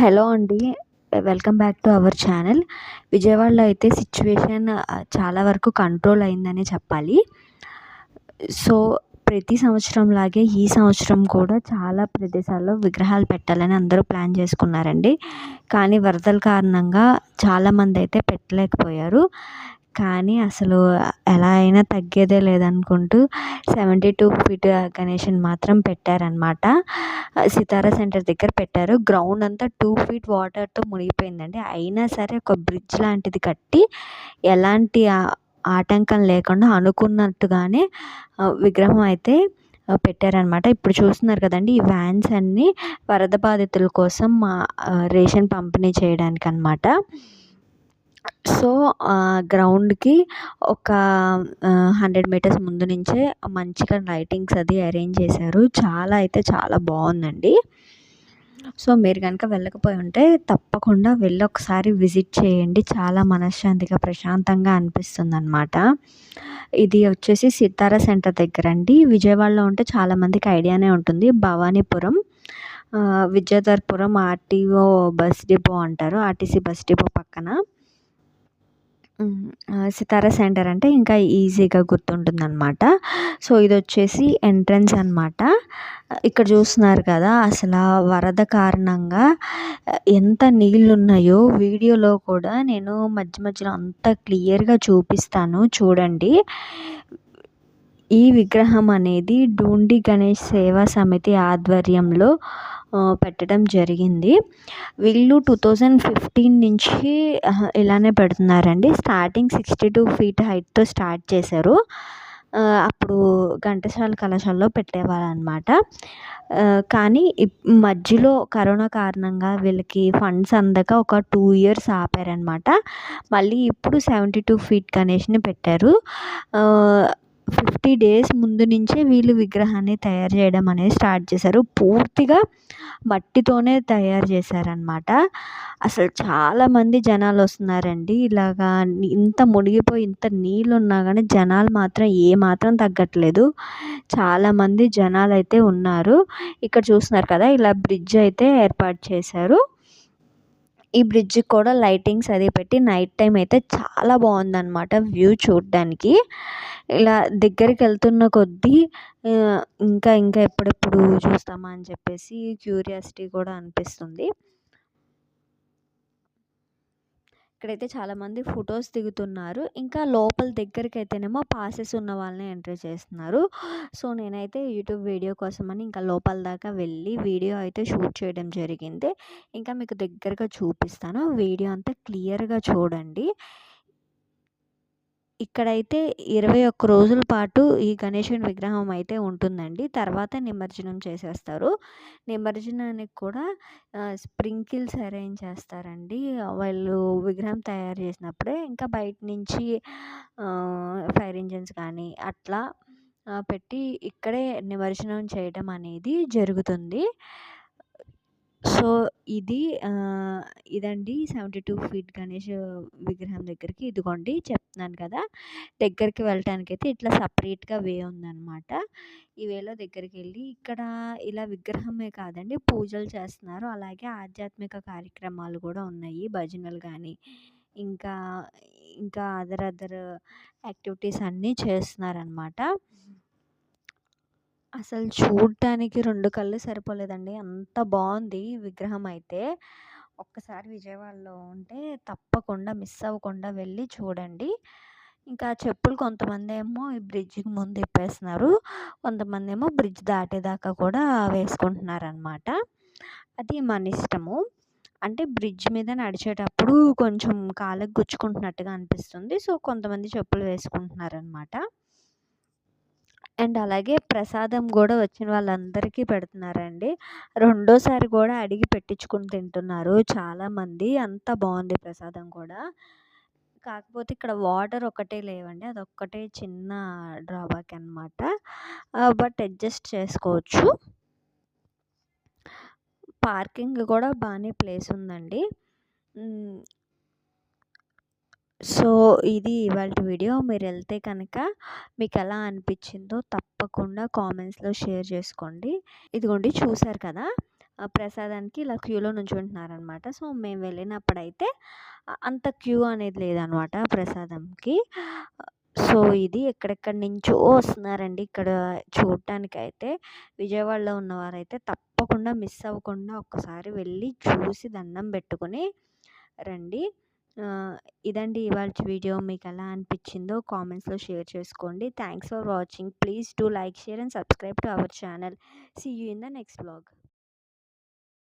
Hello అండి. Welcome back to our channel. విజయవాడలో అయితే సిచ్యువేషన్ చాలా వరకు కంట్రోల్ అయిందనే చెప్పాలి. సో ప్రతి సంవత్సరం లాగే ఈ సంవత్సరం కూడా చాలా ప్రదేశాల్లో విగ్రహాలు పెట్టాలని అందరూ ప్లాన్ చేసుకున్నారండి. కానీ వరదల కారణంగా చాలామంది అయితే పెట్టలేకపోయారు. కానీ అసలు ఎలా అయినా తగ్గేదే లేదనుకుంటూ సెవెంటీ టూ ఫీట్ గణేష్ని మాత్రం పెట్టారనమాట సితారా సెంటర్ దగ్గర పెట్టారు. గ్రౌండ్ అంతా టూ ఫీట్ వాటర్తో మునిగిపోయిందండి. అయినా సరే ఒక బ్రిడ్జ్ లాంటిది కట్టి ఎలాంటి ఆటంకం లేకుండా అనుకున్నట్టుగానే విగ్రహం అయితే పెట్టారనమాట ఇప్పుడు చూస్తున్నారు కదండి ఈ వ్యాన్స్ అన్నీ వరద బాధితుల కోసం రేషన్ పంపిణీ చేయడానికి అనమాట సో గ్రౌండ్కి ఒక హండ్రెడ్ మీటర్స్ ముందు నుంచే మంచిగా లైటింగ్స్ అది అరేంజ్ చేశారు. చాలా అయితే చాలా బాగుందండి. సో మీరు కనుక వెళ్ళకపోయి ఉంటే తప్పకుండా వెళ్ళి ఒకసారి విజిట్ చేయండి. చాలా మనశ్శాంతిగా ప్రశాంతంగా అనిపిస్తుంది అనమాట ఇది వచ్చేసి సితార సెంటర్ దగ్గర అండి. విజయవాడలో ఉంటే చాలామందికి ఐడియానే ఉంటుంది. Bhavanipuram Vidyadharapuram RTO bus depot అంటారు. ఆర్టీసీ బస్ డిపో పక్కన. సితారా సెంటర్ అంటే ఇంకా ఈజీగా గుర్తుంటుంది అనమాట సో ఇది వచ్చేసి ఎంట్రన్స్ అనమాట ఇక్కడ చూస్తున్నారు కదా అసలు వరద కారణంగా ఎంత నీళ్ళు ఉన్నాయో వీడియోలో కూడా నేను మధ్య మధ్యలో అంత క్లియర్గా చూపిస్తాను చూడండి. ఈ విగ్రహం అనేది డూండి గణేష్ సేవా సమితి ఆధ్వర్యంలో పెట్టడం జరిగింది. వీళ్ళు టూ థౌజండ్ ఫిఫ్టీన్ నుంచి ఇలానే పెడుతున్నారండి. స్టార్టింగ్ సిక్స్టీ టూ ఫీట్ హైట్తో స్టార్ట్ చేశారు. అప్పుడు ఘంటసాల కళాశాలలో పెట్టేవాళ్ళు అనమాట కానీ మధ్యలో కరోనా కారణంగా వీళ్ళకి ఫండ్స్ అందక ఒక టూ ఇయర్స్ ఆపారనమాట మళ్ళీ ఇప్పుడు సెవెంటీ టూ ఫీట్ గణేష్ని పెట్టారు. ఫిఫ్టీ డేస్ ముందు నుంచే వీళ్ళు విగ్రహాన్ని తయారు చేయడం అనేది స్టార్ట్ చేశారు. పూర్తిగా మట్టితోనే తయారు చేశారనమాట అసలు చాలామంది జనాలు వస్తున్నారండి. ఇలాగా ఇంత మునిగిపోయి ఇంత నీళ్ళు ఉన్నా కానీ జనాలు మాత్రం ఏమాత్రం తగ్గట్లేదు. చాలామంది జనాలు అయితే ఉన్నారు. ఇక్కడ చూస్తున్నారు కదా ఇలా బ్రిడ్జ్ అయితే ఏర్పాటు చేశారు. ఈ బ్రిడ్జ్కి కూడా లైటింగ్స్ అది పెట్టి నైట్ టైం అయితే చాలా బాగుందన్నమాట వ్యూ చూడడానికి. ఇలా దగ్గరికి వెళ్తున్న కొద్దీ ఇంకా ఇంకా ఎప్పుడెప్పుడు చూస్తామా అని చెప్పేసి క్యూరియాసిటీ కూడా అనిపిస్తుంది. ఇక్కడైతే చాలామంది ఫొటోస్ దిగుతున్నారు. ఇంకా లోపల దగ్గరికి అయితేనేమో పాసెస్ ఉన్న వాళ్ళని ఎంట్రీ చేస్తున్నారు. సో నేనైతే యూట్యూబ్ వీడియో కోసమని ఇంకా లోపల దాకా వెళ్ళి వీడియో అయితే షూట్ చేయడం జరిగింది. ఇంకా మీకు దగ్గరగా చూపిస్తాను. వీడియో అంతా క్లియర్గా చూడండి. ఇక్కడైతే ఇరవై ఒక్క రోజుల పాటు ఈ గణేషుని విగ్రహం అయితే ఉంటుందండి. తర్వాత నిమజ్జనం చేసేస్తారు. నిమజ్జనానికి కూడా స్ప్రింకిల్స్ అరేంజ్ చేస్తారండి. వాళ్ళు విగ్రహం తయారు చేసినప్పుడే ఇంకా బయట నుంచి ఫైర్ ఇంజన్స్ కానీ అట్లా పెట్టి ఇక్కడే నిమజ్జనం చేయడం అనేది జరుగుతుంది. సో ఇది ఇదండి సెవెంటీ టూ ఫీట్ గణేష్ విగ్రహం దగ్గరికి ఇదిగోండి చెప్తున్నాను కదా. దగ్గరికి వెళ్ళటానికి అయితే ఇట్లా సపరేట్గా వే ఉందన్నమాట. ఈ వేలో దగ్గరికి వెళ్ళి ఇక్కడ ఇలా విగ్రహమే కాదండి పూజలు చేస్తున్నారు. అలాగే ఆధ్యాత్మిక కార్యక్రమాలు కూడా ఉన్నాయి భజనలు కానీ ఇంకా ఇంకా అదర్ అదర్ యాక్టివిటీస్ అన్నీ చేస్తున్నారనమాట అసలు చూడటానికి రెండు కళ్ళు సరిపోలేదండి. అంత బాగుంది విగ్రహం అయితే. ఒక్కసారి విజయవాడలో ఉంటే తప్పకుండా మిస్ అవ్వకుండా వెళ్ళి చూడండి. ఇంకా చెప్పులు కొంతమంది ఏమో ఈ బ్రిడ్జికి ముందు ఇప్పేస్తున్నారు. కొంతమంది ఏమో బ్రిడ్జ్ దాటేదాకా కూడా వేసుకుంటున్నారు అనమాట అది మన ఇష్టము. అంటే బ్రిడ్జ్ మీద నడిచేటప్పుడు కొంచెం కాళ్ళకు గుచ్చుకుంటున్నట్టుగా అనిపిస్తుంది. సో కొంతమంది చెప్పులు వేసుకుంటున్నారనమాట అండ్ అలాగే ప్రసాదం కూడా వచ్చిన వాళ్ళందరికీ పెడుతున్నారండి. రెండోసారి కూడా అడిగి పెట్టించుకుని తింటున్నారు చాలామంది. అంత బాగుంది ప్రసాదం కూడా కాకపోతే ఇక్కడ వాటర్ ఒకటే లేవండి. అదొక్కటే చిన్న డ్రాబ్యాక్ అనమాట బట్ అడ్జస్ట్ చేసుకోవచ్చు. పార్కింగ్ కూడా బాగానే ప్లేస్ ఉందండి. సో ఇది ఇవాళ వీడియో. మీరు వెళ్తే కనుక మీకు ఎలా అనిపించిందో తప్పకుండా కామెంట్స్లో షేర్ చేసుకోండి. ఇదిగోండి చూసారు కదా? ప్రసాదానికి ఇలా క్యూలో నుంచుంటున్నారనమాట. సో మేము వెళ్ళినప్పుడైతే అంత క్యూ అనేది లేదనమాట ప్రసాదంకి. సో ఇది ఎక్కడెక్కడి నుంచో వస్తున్నారండి. ఇక్కడ చూడటానికైతే విజయవాడలో ఉన్నవారైతే తప్పకుండా మిస్ అవ్వకుండా ఒక్కసారి వెళ్ళి చూసి దండం పెట్టుకుని రండి. ఇదండి ఇవాళ వీడియో మీకు ఎలా అనిపించిందో కామెంట్స్లో షేర్ చేసుకోండి. Thanks for watching. Please do like share and subscribe to our channel. See you in the next blog